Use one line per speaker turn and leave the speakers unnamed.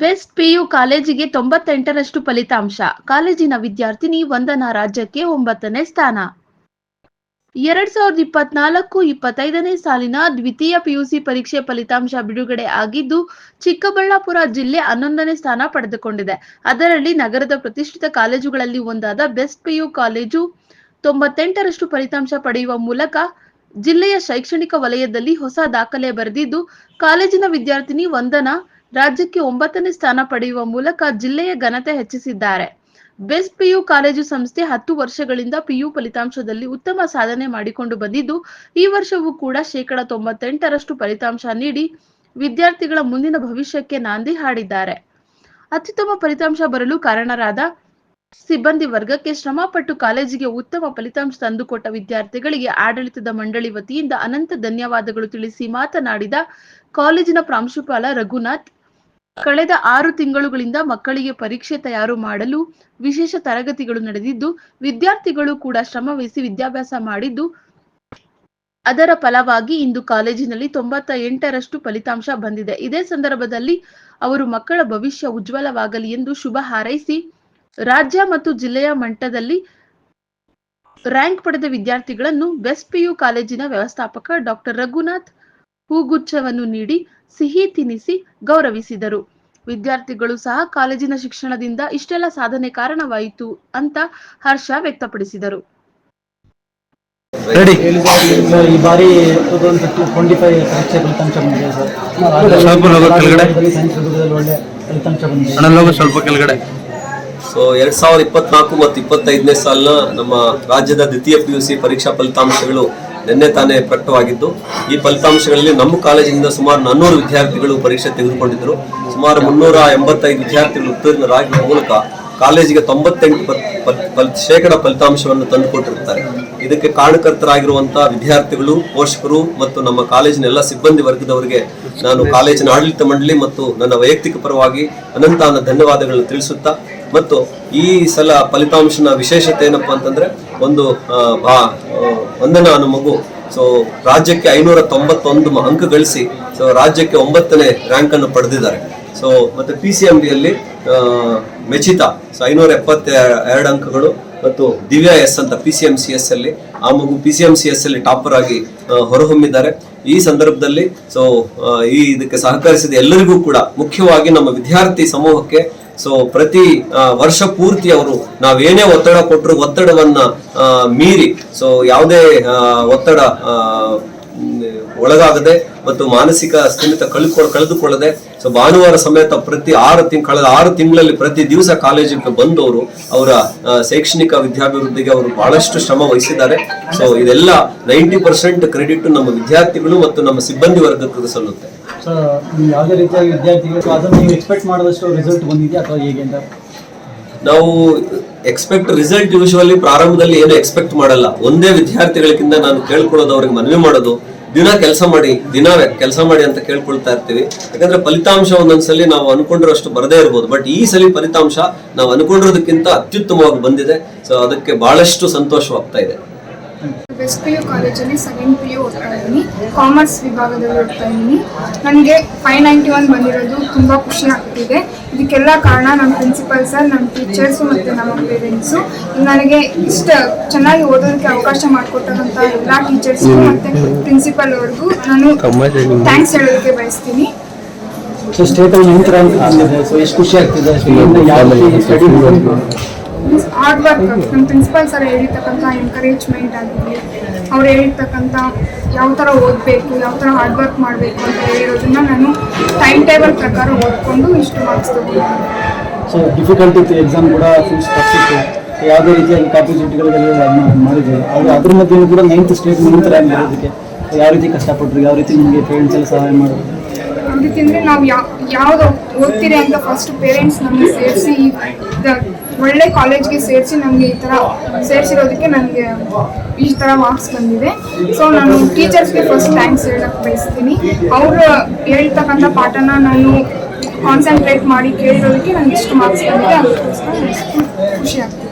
Best PU ಕಾಲೇಜಿಗೆ ತೊಂಬತ್ತೆಂಟರಷ್ಟು ಫಲಿತಾಂಶ. ಕಾಲೇಜಿನ ವಿದ್ಯಾರ್ಥಿನಿ ವಂದನಾ ರಾಜ್ಯಕ್ಕೆ ಒಂಬತ್ತನೇ ಸ್ಥಾನ. ಎರಡ್ ಸಾವಿರದ ಇಪ್ಪತ್ನಾಲ್ಕು ಇಪ್ಪತ್ತೈದನೇ ಸಾಲಿನ ದ್ವಿತೀಯ ಪಿಯುಸಿ ಪರೀಕ್ಷೆ ಫಲಿತಾಂಶ ಬಿಡುಗಡೆ ಆಗಿದ್ದು, ಚಿಕ್ಕಬಳ್ಳಾಪುರ ಜಿಲ್ಲೆ ಹನ್ನೊಂದನೇ ಸ್ಥಾನ ಪಡೆದುಕೊಂಡಿದೆ. ಅದರಲ್ಲಿ ನಗರದ ಪ್ರತಿಷ್ಠಿತ ಕಾಲೇಜುಗಳಲ್ಲಿ ಒಂದಾದ ಬೆಸ್ಟ್ ಪಿಯು ಕಾಲೇಜು ತೊಂಬತ್ತೆಂಟರಷ್ಟು ಫಲಿತಾಂಶ ಪಡೆಯುವ ಮೂಲಕ ಜಿಲ್ಲೆಯ ಶೈಕ್ಷಣಿಕ ವಲಯದಲ್ಲಿ ಹೊಸ ದಾಖಲೆ ಬರೆದಿದ್ದು, ಕಾಲೇಜಿನ ವಿದ್ಯಾರ್ಥಿನಿ ವಂದನಾ ರಾಜ್ಯಕ್ಕೆ ಒಂಬತ್ತನೇ ಸ್ಥಾನ ಪಡೆಯುವ ಮೂಲಕ ಜಿಲ್ಲೆಯ ಘನತೆ ಹೆಚ್ಚಿಸಿದ್ದಾರೆ. ಬೆಸ್ಟ್ ಪಿಯು ಕಾಲೇಜು ಸಂಸ್ಥೆ ಹತ್ತು ವರ್ಷಗಳಿಂದ ಪಿಯು ಫಲಿತಾಂಶದಲ್ಲಿ ಉತ್ತಮ ಸಾಧನೆ ಮಾಡಿಕೊಂಡು ಬಂದಿದ್ದು, ಈ ವರ್ಷವೂ ಕೂಡ ಶೇಕಡ ತೊಂಬತ್ತೆಂಟರಷ್ಟು ಫಲಿತಾಂಶ ನೀಡಿ ವಿದ್ಯಾರ್ಥಿಗಳ ಮುಂದಿನ ಭವಿಷ್ಯಕ್ಕೆ ನಾಂದಿ ಹಾಡಿದ್ದಾರೆ. ಅತ್ಯುತ್ತಮ ಫಲಿತಾಂಶ ಬರಲು ಕಾರಣರಾದ ಸಿಬ್ಬಂದಿ ವರ್ಗಕ್ಕೆ ಶ್ರಮಪಟ್ಟು ಕಾಲೇಜಿಗೆ ಉತ್ತಮ ಫಲಿತಾಂಶ ತಂದುಕೊಟ್ಟ ವಿದ್ಯಾರ್ಥಿಗಳಿಗೆ ಆಡಳಿತದ ಮಂಡಳಿ ವತಿಯಿಂದ ಅನಂತ ಧನ್ಯವಾದಗಳು ತಿಳಿಸಿ ಮಾತನಾಡಿದ ಕಾಲೇಜಿನ ಪ್ರಾಂಶುಪಾಲ ರಘುನಾಥ್ ಕಳೆದ ಆರು ತಿಂಗಳುಗಳಿಂದ ಮಕ್ಕಳಿಗೆ ಪರೀಕ್ಷೆ ತಯಾರು ಮಾಡಲು ವಿಶೇಷ ತರಗತಿಗಳು ನಡೆದಿದ್ದು, ವಿದ್ಯಾರ್ಥಿಗಳು ಕೂಡ ಶ್ರಮವಹಿಸಿ ವಿದ್ಯಾಭ್ಯಾಸ ಮಾಡಿದ್ದು, ಅದರ ಫಲವಾಗಿ ಇಂದು ಕಾಲೇಜಿನಲ್ಲಿ ತೊಂಬತ್ತ ಎಂಟರಷ್ಟು ಫಲಿತಾಂಶ ಬಂದಿದೆ. ಇದೇ ಸಂದರ್ಭದಲ್ಲಿ ಅವರು ಮಕ್ಕಳ ಭವಿಷ್ಯ ಉಜ್ವಲವಾಗಲಿ ಎಂದು ಶುಭ ಹಾರೈಸಿ, ರಾಜ್ಯ ಮತ್ತು ಜಿಲ್ಲೆಯ ಮಟ್ಟದಲ್ಲಿ ರ್ಯಾಂಕ್ ಪಡೆದ ವಿದ್ಯಾರ್ಥಿಗಳನ್ನು ಬೆಸ್ಟ್ ಪಿಯು ಕಾಲೇಜಿನ ವ್ಯವಸ್ಥಾಪಕ ಡಾಕ್ಟರ್ ರಘುನಾಥ್ ಹೂಗುಚ್ಛವನ್ನು ನೀಡಿ ಸಿಹಿ ತಿನ್ನಿಸಿ ಗೌರವಿಸಿದರು. ವಿದ್ಯಾರ್ಥಿಗಳು ಸಹ ಕಾಲೇಜಿನ ಶಿಕ್ಷಣದಿಂದ ಇಷ್ಟೆಲ್ಲ ಸಾಧನೆ ಕಾರಣವಾಯಿತು ಅಂತ ಹರ್ಷ ವ್ಯಕ್ತಪಡಿಸಿದರು.
ರೆಡಿ.
ಈ ಬಾರಿ ಟೂ ತೌಸಂಡ್ ಟ್ವೆಂಟಿ ಫೈವ್ ಪರೀಕ್ಷೆ ಫಲಿತಾಂಶ ಬಂದಿದೆ ಸರ್.
ಸ್ವಲ್ಪ ಕೆಳಗಡೆ.
ಸೈನ್ಸ್ ಒಳ್ಳೆ ಫಲಿತಾಂಶ ಬಂದಿದೆ.
ಸ್ವಲ್ಪ ಕೆಳಗಡೆ.
ಸೊ ಎರಡ್ ಸಾವಿರದ ಇಪ್ಪತ್ನಾಲ್ಕು ಮತ್ತು ಇಪ್ಪತ್ತೈದನೇ ಸಾಲಿನ ನಮ್ಮ ರಾಜ್ಯದ ದ್ವಿತೀಯ ಪಿ ಯು ಸಿ ಪರೀಕ್ಷಾ ಫಲಿತಾಂಶಗಳು ನಿನ್ನೆ ತಾನೇ ಪ್ರಕಟವಾಗಿದ್ದು, ಈ ಫಲಿತಾಂಶಗಳಲ್ಲಿ ನಮ್ಮ ಕಾಲೇಜಿನಿಂದ ಸುಮಾರು ನಾನ್ನೂರು ವಿದ್ಯಾರ್ಥಿಗಳು ಪರೀಕ್ಷೆ ತೆಗೆದುಕೊಂಡಿದ್ದರು. ಸುಮಾರು ಮುನ್ನೂರ ಎಂಬತ್ತೈದು ವಿದ್ಯಾರ್ಥಿಗಳು ಉತ್ತೀರ್ಣರಾಗಿರುವ ಮೂಲಕ ಕಾಲೇಜಿಗೆ ತೊಂಬತ್ತೆಂಟು ಶೇಕಡ ಫಲಿತಾಂಶವನ್ನು ತಂದುಕೊಟ್ಟಿರುತ್ತಾರೆ. ಇದಕ್ಕೆ ಕಾರಣಕರ್ತರಾಗಿರುವಂತಹ ವಿದ್ಯಾರ್ಥಿಗಳು, ಪೋಷಕರು ಮತ್ತು ನಮ್ಮ ಕಾಲೇಜಿನ ಎಲ್ಲ ಸಿಬ್ಬಂದಿ ವರ್ಗದವರಿಗೆ ನಾನು ಕಾಲೇಜಿನ ಆಡಳಿತ ಮಂಡಳಿ ಮತ್ತು ನನ್ನ ವೈಯಕ್ತಿಕ ಪರವಾಗಿ ಅನಂತಾನ ಧನ್ಯವಾದಗಳನ್ನು ತಿಳಿಸುತ್ತಾ ಮತ್ತು ಈ ಸಲ ಫಲಿತಾಂಶನ ವಿಶೇಷತೆ ಏನಪ್ಪ ಅಂತಂದ್ರೆ ಒಂದು ಬಾ ಆ, ವಂದನಾ ಮಗು ಸೊ ರಾಜ್ಯಕ್ಕೆ ಐನೂರ ತೊಂಬತ್ತೊಂದು ಅಂಕ ಗಳಿಸಿ ಸೊ ರಾಜ್ಯಕ್ಕೆ ಒಂಬತ್ತನೇ ರ್ಯಾಂಕ್ ಅನ್ನು ಪಡೆದಿದ್ದಾರೆ. ಸೊ ಮತ್ತೆ ಪಿ ಸಿ ಎಂ ಡಿಯಲ್ಲಿ ಮೆಚಿತಾ ಸೊ ಐನೂರ ಎಪ್ಪತ್ತ ಎರಡು ಅಂಕಗಳು ಮತ್ತು ದಿವ್ಯಾ ಎಸ್ ಅಂತ P C M C S ಅಲ್ಲಿ ಆ ಮಗು P C M C S ಅಲ್ಲಿ ಟಾಪರ್ ಆಗಿ ಹೊರಹೊಮ್ಮಿದ್ದಾರೆ. ಈ ಸಂದರ್ಭದಲ್ಲಿ ಸೊ ಈ ಇದಕ್ಕೆ ಸಹಕರಿಸಿದ ಎಲ್ಲರಿಗೂ ಕೂಡ ಮುಖ್ಯವಾಗಿ ನಮ್ಮ ವಿದ್ಯಾರ್ಥಿ ಸಮೂಹಕ್ಕೆ ಸೊ ಪ್ರತಿ ವರ್ಷ ಪೂರ್ತಿ ಅವರು ನಾವೇನೇ ಒತ್ತಡ ಕೊಟ್ಟರು ಒತ್ತಡವನ್ನ ಮೀರಿ ಸೊ ಯಾವುದೇ ಒತ್ತಡ ಒಳಗಾಗದೆ ಮತ್ತು ಮಾನಸಿಕ ಸ್ಥಿಮಿತ ಕಳ್ಕೊ ಕಳೆದುಕೊಳ್ಳದೆ ಸೊ ಭಾನುವಾರ ಸಮೇತ ಪ್ರತಿ ಆರು ತಿಂಗ್ ಕಳೆದ ಆರು ತಿಂಗಳಲ್ಲಿ ಪ್ರತಿ ದಿವಸ ಕಾಲೇಜಿಗೆ ಬಂದವರು ಅವರ ಶೈಕ್ಷಣಿಕ ವಿದ್ಯಾಭಿವೃದ್ಧಿಗೆ ಅವರು ಬಹಳಷ್ಟು ಶ್ರಮ ವಹಿಸಿದ್ದಾರೆ. ಸೊ ಇದೆಲ್ಲ ನೈಂಟಿ ಪರ್ಸೆಂಟ್ ಕ್ರೆಡಿಟ್ ನಮ್ಮ ವಿದ್ಯಾರ್ಥಿಗಳು ಮತ್ತು ನಮ್ಮ ಸಿಬ್ಬಂದಿ ವರ್ಗಕ್ಕೆ ಸಲ್ಲುತ್ತೆ.
ಸೊ ಯಾವುದೇ ರೀತಿಯಾಗಿ ವಿದ್ಯಾರ್ಥಿಗಳು ಅದನ್ನು ನೀವು ಎಕ್ಸ್ಪೆಕ್ಟ್ ಮಾಡಿದಷ್ಟು ರಿಸಲ್ಟ್ ಬಂದಿದೆಯಾ ಅಥವಾ ಹೇಗೆ
ನಾವು ಎಕ್ಸ್ಪೆಕ್ಟ್ ರಿಸಲ್ಟ್ ಯೂಶುವಲಿ ಪ್ರಾರಂಭದಲ್ಲಿ ಏನು ಎಕ್ಸ್ಪೆಕ್ಟ್ ಮಾಡಲ್ಲ. ಒಂದೇ ವಿದ್ಯಾರ್ಥಿಗಳಿಗಿಂತ ನಾನು ಕೇಳ್ಕೊಳ್ಳೋದು, ಅವ್ರಿಗೆ ಮನವಿ ಮಾಡೋದು, ದಿನ ಕೆಲಸ ಮಾಡಿ, ದಿನ ಕೆಲಸ ಮಾಡಿ ಅಂತ ಕೇಳ್ಕೊಳ್ತಾ ಇರ್ತೀವಿ. ಯಾಕಂದ್ರೆ ಫಲಿತಾಂಶ ಒಂದೊಂದ್ಸಲಿ ನಾವು ಅನ್ಕೊಂಡಿರೋಷ್ಟು ಬರದೇ ಇರ್ಬೋದು. ಬಟ್ ಈ ಸಲ ಫಲಿತಾಂಶ ನಾವು ಅನ್ಕೊಂಡಿರೋದಕ್ಕಿಂತ ಅತ್ಯುತ್ತಮವಾಗಿ ಬಂದಿದೆ. ಸೊ ಅದಕ್ಕೆ ಬಹಳಷ್ಟು ಸಂತೋಷವಾಗ್ತಾ ಇದೆ.
ಬೆಸ್ಟ್ ಪಿ ಯು ಕಾಲೇಜಲ್ಲಿ ಸೆಕೆಂಡ್ ಪಿ ಯು ಓದ್ತಾ ಇದ್ದೀನಿ. ಕಾಮರ್ಸ್ ವಿಭಾಗದಲ್ಲಿ ಓದ್ತಾ ಇದ್ದೀನಿ. ನನಗೆ ಫೈವ್ ನೈಂಟಿ ಒನ್ ಬಂದಿರೋದು ತುಂಬ ಖುಷಿ ಆಗ್ತಿದೆ. ಇದಕ್ಕೆಲ್ಲ ಕಾರಣ ನಮ್ಮ ಪ್ರಿನ್ಸಿಪಲ್ ಸರ್ ನಮ್ಮ ಟೀಚರ್ಸು ಮತ್ತು ನಮ್ಮ ಪೇರೆಂಟ್ಸು ನನಗೆ ಇಷ್ಟ ಚೆನ್ನಾಗಿ ಓದೋದಕ್ಕೆ ಅವಕಾಶ ಮಾಡಿಕೊಟ್ಟಂಥ ಎಲ್ಲ ಟೀಚರ್ಸ್ಗೂ ಮತ್ತು ಪ್ರಿನ್ಸಿಪಲ್ ಅವ್ರಿಗೂ ನಾನು ಥ್ಯಾಂಕ್ಸ್ ಹೇಳೋದಕ್ಕೆ ಬಯಸ್ತೀನಿ.
ಸೊ ಸ್ಟೇಟಲ್ಲಿ ನಿಂತರ ಸೊ ಎಷ್ಟು ಖುಷಿ ಆಗ್ತಿದೆ? ಸ್ಟಡಿ
ಮೀನ್ಸ್ ಹಾರ್ಡ್ ವರ್ಕ್ ನಮ್ಮ ಪ್ರಿನ್ಸಿಪಾಲ್ ಸರ್ ಹೇಳಿರ್ತಕ್ಕಂಥ ಎನ್ಕರೇಜ್ಮೆಂಟ್ ಆಗಿರಲಿ ಅವ್ರು ಹೇಳಿರ್ತಕ್ಕಂಥ ಯಾವ ಥರ ಓದಬೇಕು ಯಾವ ಥರ ಹಾರ್ಡ್ ವರ್ಕ್ ಮಾಡಬೇಕು ಅಂತ ಹೇಳಿರೋದನ್ನ ನಾನು ಟೈಮ್ ಟೇಬಲ್ ಪ್ರಕಾರ ಓದ್ಕೊಂಡು ಇಷ್ಟು ಮಾರ್ಕ್ಸ್ ತಗೊಂಡಿದ್ದೀನಿ
ಸೊ ಡಿಫಿಕಲ್ಟ್ ಇತ್ತು ಎಕ್ಸಾಮ್ ಕೂಡ ಫುಲ್ ಸ್ಟಫ್ ಇತ್ತು. ಯಾವುದೇ ರೀತಿಯಾಗಿ ಕಾಪಿ ಚೀಟಿಗಳಿಗೆಲ್ಲ ಮಾಡಿದ್ದೀವಿ ಆದರೆ ಅದ್ರ ಮಧ್ಯೆ ಕೂಡ ನೈನ್ತ್ ಸ್ಟೇಟ್ ನಂತರ ಇರೋದಕ್ಕೆ ಯಾವ ರೀತಿ ಕಷ್ಟಪಟ್ಟರು ಯಾವ ರೀತಿ ನಿಮಗೆ ಪೇರೆಂಟ್ಸ್ ಎಲ್ಲ ಸಹಾಯ
ಮಾಡೋದು ಅದಕ್ಕೆ ನಾವು ಯಾವ ಯಾವ್ದು ಓದ್ತೀರಿ ಅಂತ ಫಸ್ಟ್ ಪೇರೆಂಟ್ಸ್ ನಮಗೆ ಸೇರಿಸಿ ಒಳ್ಳೆ ಕಾಲೇಜ್ಗೆ ಸೇರಿಸಿ ನಮಗೆ ಈ ಥರ ಸೇರಿಸಿರೋದಕ್ಕೆ ನನಗೆ ಈ ಥರ ಮಾರ್ಕ್ಸ್ ಬಂದಿದೆ. ಸೊ ನಾನು ಟೀಚರ್ಸ್ಗೆ ಫಸ್ಟ್ ಥ್ಯಾಂಕ್ಸ್ ಹೇಳಕ್ಕೆ ಬಯಸ್ತೀನಿ. ಅವರು ಹೇಳ್ತಕ್ಕಂಥ ಪಾಠನ ನಾನು ಕಾನ್ಸಂಟ್ರೇಟ್ ಮಾಡಿ ಕೇಳಿರೋದಕ್ಕೆ ನನಗೆ ಇಷ್ಟು ಮಾರ್ಕ್ಸ್ ಬಂದಿದೆ. ಅದಕ್ಕೋಸ್ಕರ ಖುಷಿ ಆಗ್ತದೆ